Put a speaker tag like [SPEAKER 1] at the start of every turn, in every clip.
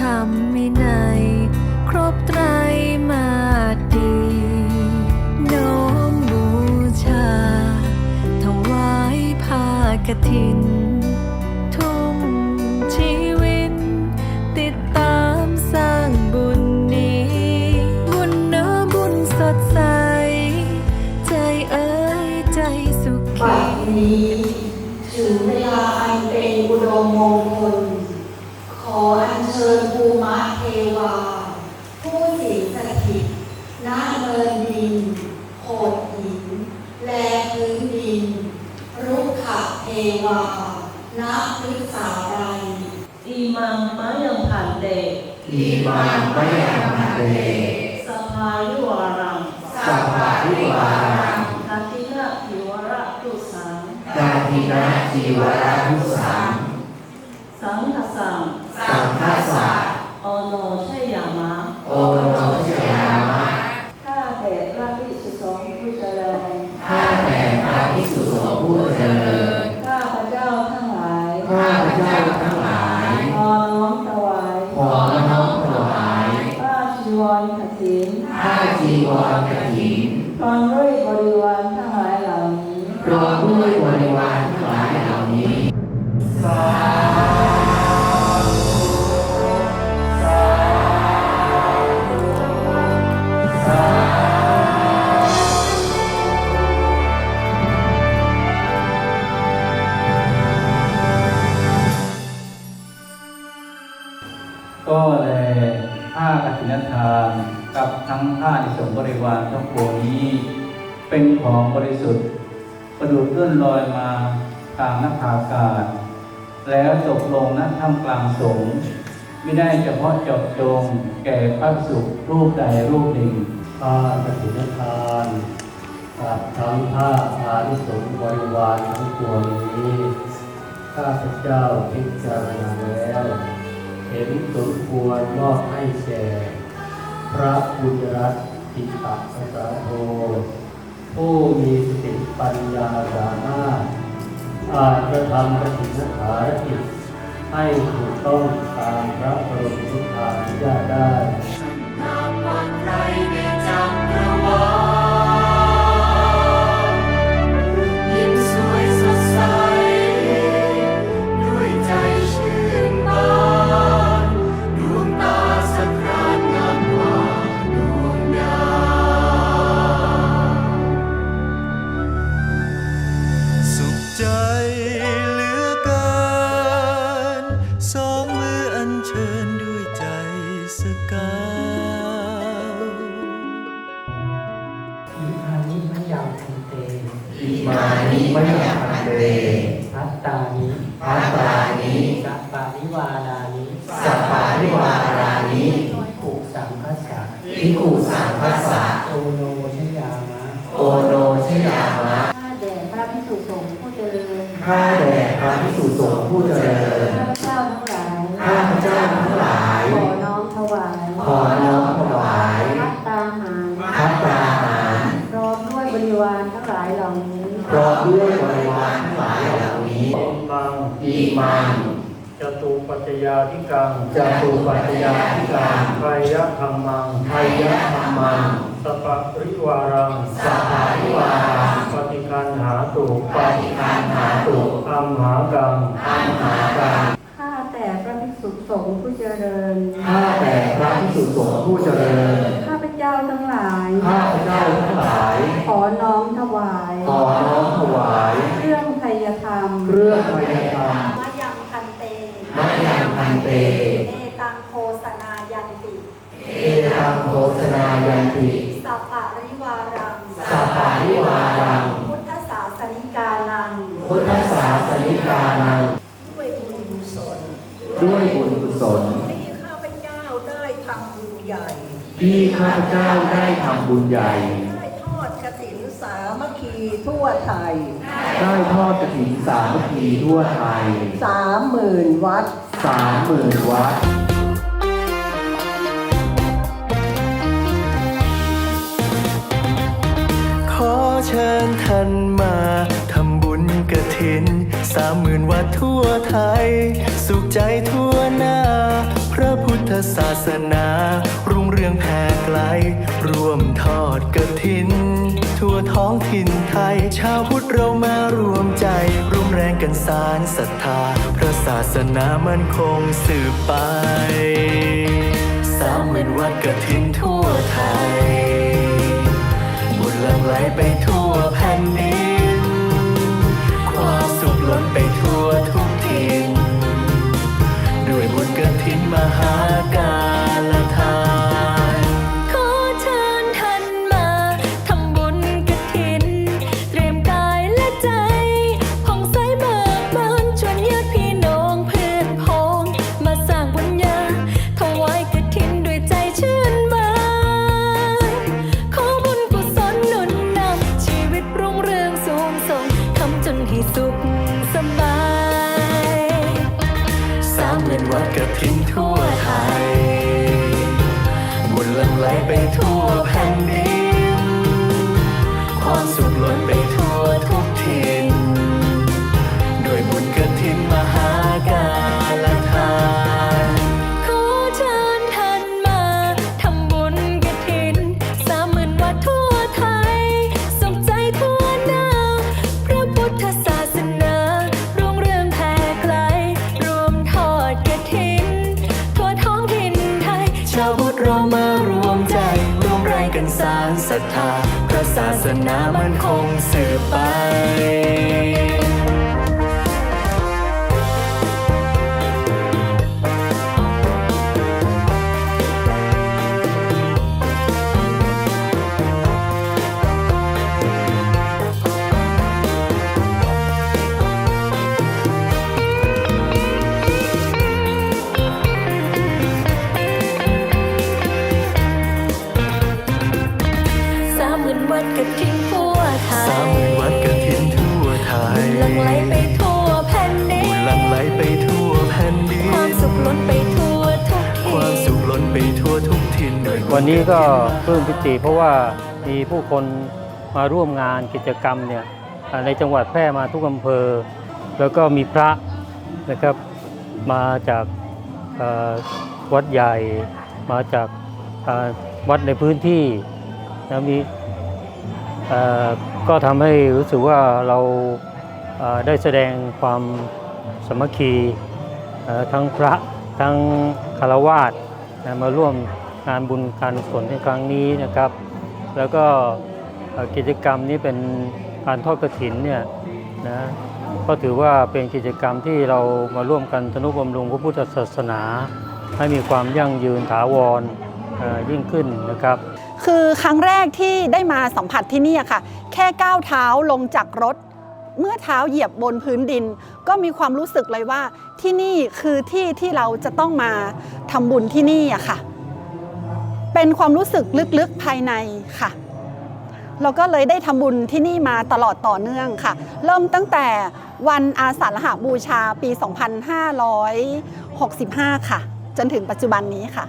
[SPEAKER 1] ธรรมวินครบไตรมาดีน้
[SPEAKER 2] อมบูชา
[SPEAKER 1] ถ
[SPEAKER 2] วา
[SPEAKER 1] ยภากฐิน เอ
[SPEAKER 3] วาละพิสาไร
[SPEAKER 4] อีมังมะยังผันเต
[SPEAKER 2] อีมังมะยังผันเต
[SPEAKER 4] สภายุวารัง
[SPEAKER 2] สภายุวารัง
[SPEAKER 4] ทัตินะทิวระทุสัง
[SPEAKER 2] ทัตินะทิวระทุ
[SPEAKER 5] สัง ริวารทั้งปวงนี้ เป็นของบริสุทธิ์ประดุจเลื่อนลอยมาทางนภาอากาศ แล้วตกลงณท่ามกลางสงฆ์ไม่ได้เฉพาะเจาะจงแก่พระสุขรูปใดรูปหนึ่ง
[SPEAKER 6] ผ้ากฐินทานกับทั้งผ้าอานิสงบริวารทั้งปวงนี้ข้าพเจ้าพิจารณาแล้ว เห็นสมควรมอบให้แก่พระบุญรัตน ติตะสสาโทผู้มีสติปัญญาสามารถอาจจะทำกฐินภารกิจให้ถูกต้องตามพระบรมพุทธานุญาตได้
[SPEAKER 7] สุ ด่พระ
[SPEAKER 8] พิสุ
[SPEAKER 2] ส
[SPEAKER 8] ง
[SPEAKER 9] ฆ์ผู้เจริญ
[SPEAKER 2] ข้าแด่พระภิกษุสงฆ์ผู้เจริญ
[SPEAKER 9] ข้าพเจ้าทั้งหลาย
[SPEAKER 2] ข้าพเจ้าทั้งหลาย
[SPEAKER 9] ขอน้อมถวาย
[SPEAKER 2] ขอน้อมถวาย
[SPEAKER 9] พัตตาหาร
[SPEAKER 2] พัตตาหาร
[SPEAKER 9] พร้อมด้วยบริวารทั้งหลายเหล่านี้
[SPEAKER 2] พร้อมด้วยบริวารทั้งหลายเหล่านี้
[SPEAKER 6] มัง
[SPEAKER 2] อีมัง
[SPEAKER 6] จตุปัจจยาธิกัง
[SPEAKER 2] จตุปัจจยาธิการ
[SPEAKER 6] ไตรยธรรมัง
[SPEAKER 2] ไทยธรรมัง
[SPEAKER 6] สัพพริวารัง
[SPEAKER 2] สัพพาริวา ปฏิคันหาตุ
[SPEAKER 6] อัมหากัง
[SPEAKER 2] อัมหากัง
[SPEAKER 9] ข้าแต่พระภิกษุสงฆ์ผู้เจริญ
[SPEAKER 2] ข้าแต่พระภิกษุสงฆ์ผู้เจริญ
[SPEAKER 9] ข้าพเจ้าทั้งหลาย
[SPEAKER 2] ข้าพเจ้าทั้งหลาย
[SPEAKER 9] ขอน้อมถวาย
[SPEAKER 2] ขอน้อมถวาย
[SPEAKER 9] เครื่องไทยธรรม
[SPEAKER 2] เครื่องพยธรรม
[SPEAKER 10] มะยังพันเต
[SPEAKER 2] มัจยังพันเต
[SPEAKER 10] เอตังโคสนายันติ
[SPEAKER 2] เอตังโฆษนายันติ
[SPEAKER 10] สัพพะริวารัง
[SPEAKER 2] สัพพาริวารัง
[SPEAKER 10] พุทธศาสนิกานัง
[SPEAKER 2] พุทธศาสนิกานัง
[SPEAKER 10] ด้วยบุญกุศล
[SPEAKER 2] ด้วยบุญกุศล
[SPEAKER 10] ที่ข้าพเจ้าได้ทำบุญใหญ่
[SPEAKER 2] ที่ข้าพเจ้าได้ทำบุญใหญ่
[SPEAKER 10] ได้ทอดกฐินสามัคคีทั่วไทย
[SPEAKER 2] ได้ทอดกฐินสามัคคีทั่วไทย
[SPEAKER 10] สามหมื่นวัด
[SPEAKER 2] สามหมื่นวัด
[SPEAKER 7] ขอเชิญท่านมาทำบุญกระถินสามหมื่นวัดทั่วไทย สุขใจทั่วหน้าพ ระพุทธศาสนา รุ่งเรืองแผ่ไกล ร่วมทอดกระถิน ทั่วท้องถิ่นไทย ชาวพุทธเรามารวมใจ ร่วมแรงกันสารศรัทธา พระศาสนามันคงสืบไป สามหมื่นวัดกระถินทั่วไทย นามันคงสืบไป
[SPEAKER 1] วัน
[SPEAKER 7] นี้ก็
[SPEAKER 1] ป
[SPEAKER 7] ลื้
[SPEAKER 1] มปิ
[SPEAKER 6] ติเพราะว่ามีผู้คนมาร่วมงานกิจกรรมเนี่ยในจังหวัดแพร่มาทุกอำเภอ แล้วก็มีพระนะครับมาจากวัดใหญ่มาจากวัดในพื้นที่นะมีก็ทำให้รู้สึกว่าเราได้แสดงความสมัคคีทั้งพระทั้งคารวาสนะมาร่วม งานบุญการกุศลในครั้งนี้นะครับ แล้วก็กิจกรรมนี้เป็นการทอดกระถินเนี่ยนะก็ถือว่าเป็นกิจกรรมที่เรามาร่วมกันทนุบำรุงพระพุทธศาสนา ให้มีความยั่งยืนถาวรยิ่งขึ้นนะครับ
[SPEAKER 3] คือครั้งแรกที่ได้มาสัมผัสที่นี่ค่ะ แค่ก้าวเท้าลงจากรถ เมื่อเท้าเหยียบบนพื้นดิน ก็มีความรู้สึกเลยว่าที่นี่คือที่ที่เราจะต้องมาทำบุญที่นี่อะค่ะ เป็นความรู้สึกลึกๆภายในค่ะเราก็เลยได้ทำบุญที่นี่มาตลอดต่อเนื่องค่ะ เริ่มตั้งแต่วันอาสาฬหบูชาปี 2565 ค่ะ จนถึงปัจจุบันนี้ค่ะ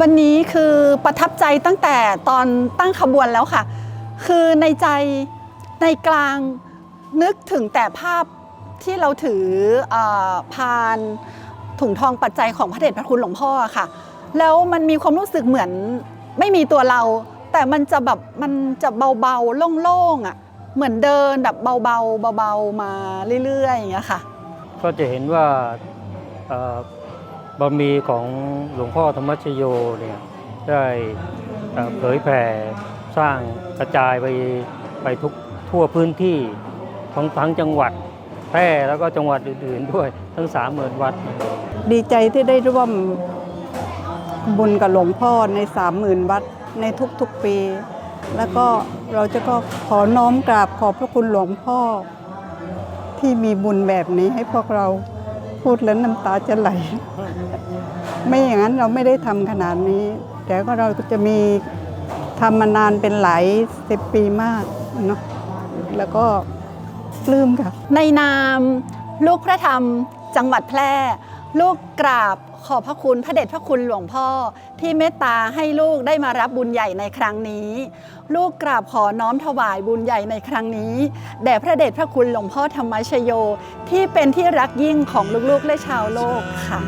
[SPEAKER 3] วันนี้คือประทับใจตั้งแต่ตอนตั้งขบวนแล้วค่ะ คือในใจในกลางนึกถึงแต่ภาพที่เราถือเออพานถุงทองปัจจัยของพระเดชพระคุณหลวงพ่อค่ะ แล้วมันมีความรู้สึกเหมือนไม่มีตัวเรา แต่มันจะแบบมันจะเบาๆโล่งๆอะเหมือนเดินแบบเบาๆเบาๆมาเรื่อยๆอย่างเงี้ยค่ะ
[SPEAKER 6] ก็จะเห็นว่าเอ่อบารมีของหลวงพ่อธรรมชโยเนี่ยได้เอ่อเผยแผ่สร้างกระจายไปไปทุกทั่วพื้นที่ของทั้งจังหวัดแพร่แล้วก็จังหวัดอื่นๆด้วยทั้งสามหมื่นวัด
[SPEAKER 9] ดีใจที่ได้ร่วม บุญกับหลวงพ่อในสามหมื่นวัดในทุกๆปี แล้วก็เราจะก็ขอน้อมกราบขอบพระคุณหลวงพ่อ ที่มีบุญแบบนี้ให้พวกเราพูดแล้วน้ำตาจะไหล ไม่อย่างนั้นเราไม่ได้ทำขนาดนี้ แต่ก็เราจะมีทำมานานเป็นหลายสิบปีมากเนาะแล้วก็ปลื้มค่ะ
[SPEAKER 3] ในนามลูกพระธรรมจังหวัดแพร่ ลูกกราบขอบพระคุณพระเดชพระคุณหลวงพ่อ ที่เมตตาให้ลูกได้มารับบุญใหญ่ในครั้งนี้ ลูกกราบขอน้อมถวายบุญใหญ่ในครั้งนี้แด่พระเดชพระคุณหลวงพ่อธรรมชโย ที่เป็นที่รักยิ่งของลูกๆและชาวโลกค่ะ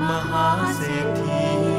[SPEAKER 7] มหาเศรษฐี